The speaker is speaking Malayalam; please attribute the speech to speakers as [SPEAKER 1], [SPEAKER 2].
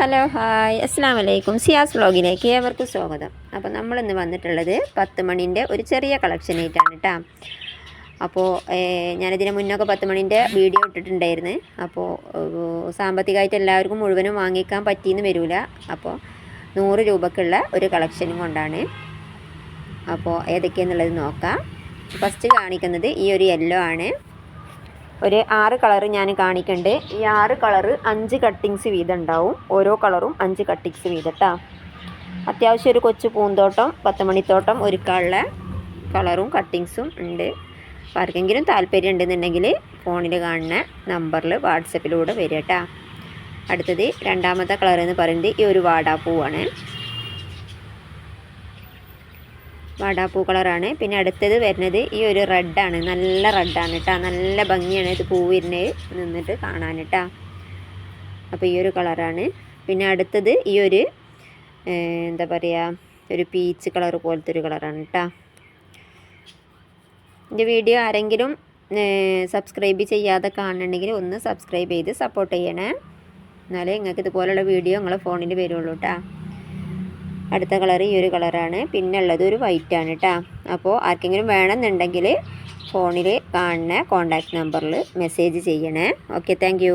[SPEAKER 1] Hello hi. അസ്സാം വലൈക്കും സിയാസ് വ്ളോഗിലേക്ക് ഏവർക്കും സ്വാഗതം. അപ്പോൾ നമ്മളിന്ന് വന്നിട്ടുള്ളത് പത്ത് മണിന്റെ ഒരു ചെറിയ കളക്ഷൻ ആയിട്ടാണ് കേട്ടോ അപ്പോൾ ഞാനിതിന് മുന്നൊക്കെ പത്ത് മണിന്റെ വീഡിയോ ഇട്ടിട്ടുണ്ടായിരുന്നു. അപ്പോൾ സാമ്പത്തികമായിട്ട് എല്ലാവർക്കും മുഴുവനും വാങ്ങിക്കാൻ പറ്റിയെന്ന് വരില്ല അപ്പോൾ നൂറ് രൂപക്കുള്ള ഒരു കളക്ഷനും കൊണ്ടാണ്. അപ്പോൾ ഏതൊക്കെയെന്നുള്ളത് നോക്കാം. ഫസ്റ്റ് കാണിക്കുന്നത് ഈ ഒരു യെല്ലോ ആണ്. ഒരു ആറ് കളറ് ഞാൻ കാണിക്കണ്ട്. ഈ ആറ് കളറ് അഞ്ച് കട്ടിങ്സ് വീതം ഉണ്ടാവും ഓരോ കളറും അഞ്ച് കട്ടിങ്സ് വീതം കേട്ടോ അത്യാവശ്യം ഒരു കൊച്ചു പൂന്തോട്ടം പത്ത് മണിത്തോട്ടം ഒരുക്കാനുള്ള കളറും കട്ടിങ്സും ഉണ്ട്. അപ്പോൾ ആർക്കെങ്കിലും താല്പര്യം ഉണ്ടെന്നുണ്ടെങ്കിൽ ഫോണിൽ കാണുന്ന നമ്പറിൽ വാട്സപ്പിലൂടെ വരിക കേട്ടോ അടുത്തത് രണ്ടാമത്തെ കളർ എന്ന് പറയുന്നത് ഈ ഒരു വാടാപ്പൂവാണ്. വാടാപ്പൂ കളറാണ്. പിന്നെ അടുത്തത് വരുന്നത് ഈ ഒരു റെഡാണ് നല്ല റെഡാണ് കേട്ടോ നല്ല ഭംഗിയാണ് ഇത് പൂ വരുന്നത്. നിന്നിട്ട് കാണാൻ കേട്ടോ അപ്പോൾ ഈ ഒരു കളറാണ്. പിന്നെ അടുത്തത് ഈ ഒരു എന്താ പറയുക ഒരു പീച്ച് കളർ പോലത്തെ ഒരു കളറാണ് കേട്ടോ എന്റെ വീഡിയോ ആരെങ്കിലും സബ്സ്ക്രൈബ് ചെയ്യാതെ കാണുന്നുണ്ടെങ്കിൽ ഒന്ന് സബ്സ്ക്രൈബ് ചെയ്ത് സപ്പോർട്ട് ചെയ്യണേ. എന്നാലേ നിങ്ങൾക്ക് ഇതുപോലുള്ള വീഡിയോ നിങ്ങളെ ഫോണിൽ വരുള്ളൂ കേട്ടോ അടുത്ത കളർ ഈ ഒരു കളറാണ്. പിന്നെ ഉള്ളത് ഒരു വൈറ്റ് ആണ് കേട്ടോ അപ്പോൾ ആർക്കെങ്കിലും വേണമെന്നുണ്ടെങ്കിൽ ഫോണിൽ കാണുന്ന കോണ്ടാക്ട് നമ്പറിൽ മെസ്സേജ് ചെയ്യണേ. Okay thank